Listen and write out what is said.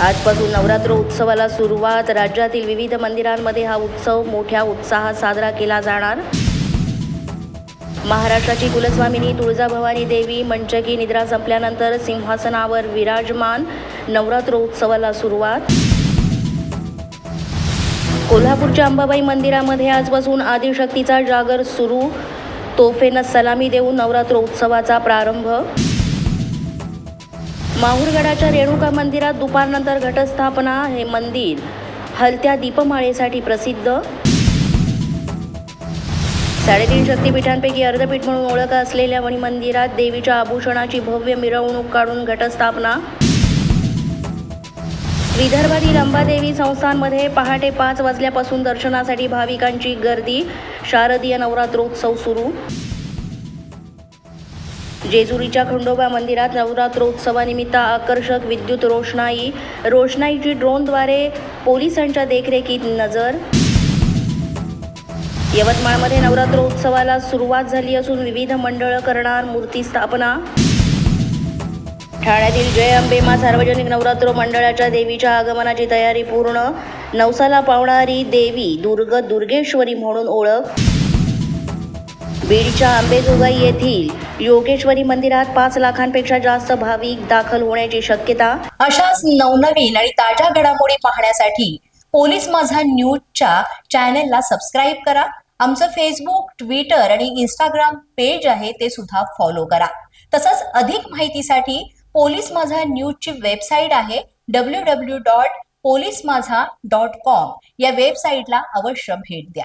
आजपासून नवरात्र उत्सवाला सुरुवात. राज्यातील विविध मंदिरांमध्ये हा उत्सव मोठ्या उत्साहात साजरा केला जाणार. महाराष्ट्राची कुलस्वामिनी तुळजाभवानी देवी मंचकी निद्रा संपल्यानंतर सिंहासनावर विराजमान नवरात्र उत्सवाला सुरुवात. कोल्हापूरच्या अंबाबाई मंदिरामध्ये आजपासून आदिशक्तीचा जागर सुरू. तोफेनं सलामी देऊन नवरात्र उत्सवाचा प्रारंभ. माहूरगडाच्या रेणुका मंदिरात दुपारनंतर घटस्थापना हे मंदिर हलत्या दीपमाळेसाठी प्रसिद्ध. साडेतीन शक्तिपीठांपैकी अर्धपीठ म्हणून ओळख असलेल्या वणी मंदिरात देवीच्या आभूषणाची भव्य मिरवणूक काढून घटस्थापना. विदर्भातील अंबादेवी संस्थांमध्ये पहाटे पाच वाजल्यापासून दर्शनासाठी भाविकांची गर्दी. शारदीय नवरात्रोत्सव सुरू. जेजुरीच्या खंडोबा मंदिरात नवरात्रोत्सवानिमित्त आकर्षक विद्युत रोषणाई रोषणाईची ड्रोनद्वारे पोलिसांच्या देखरेखीत नजर. यवतमाळमध्ये नवरात्रोत्सवाला सुरुवात झाली असून विविध मंडळं करणार मूर्ती स्थापना. ठाण्यातील जय अंबेमा सार्वजनिक नवरात्र मंडळाच्या देवीच्या आगमनाची तयारी पूर्ण. नवसाला पावणारी देवी दुर्ग दुर्गेश्वरी म्हणून ओळख. बीडच्या आंबेजोगाई येथील योगेश्वरी मंदिरात पाच लाखांपेक्षा जास्त भाविक दाखल होण्याची शक्यता अशाच नवनवीन आणि ताज्या घडामोडी पाहण्यासाठी पोलीस माझा न्यूजच्या चॅनेलला सबस्क्राईब करा. आमचं फेसबुक ट्विटर आणि इंस्टाग्राम पेज आहे ते सुद्धा फॉलो करा. तसंच अधिक माहितीसाठी पोलीस माझा न्यूजची वेबसाईट आहे W W dot police Majha dot com या वेबसाईटला अवश्य भेट द्या.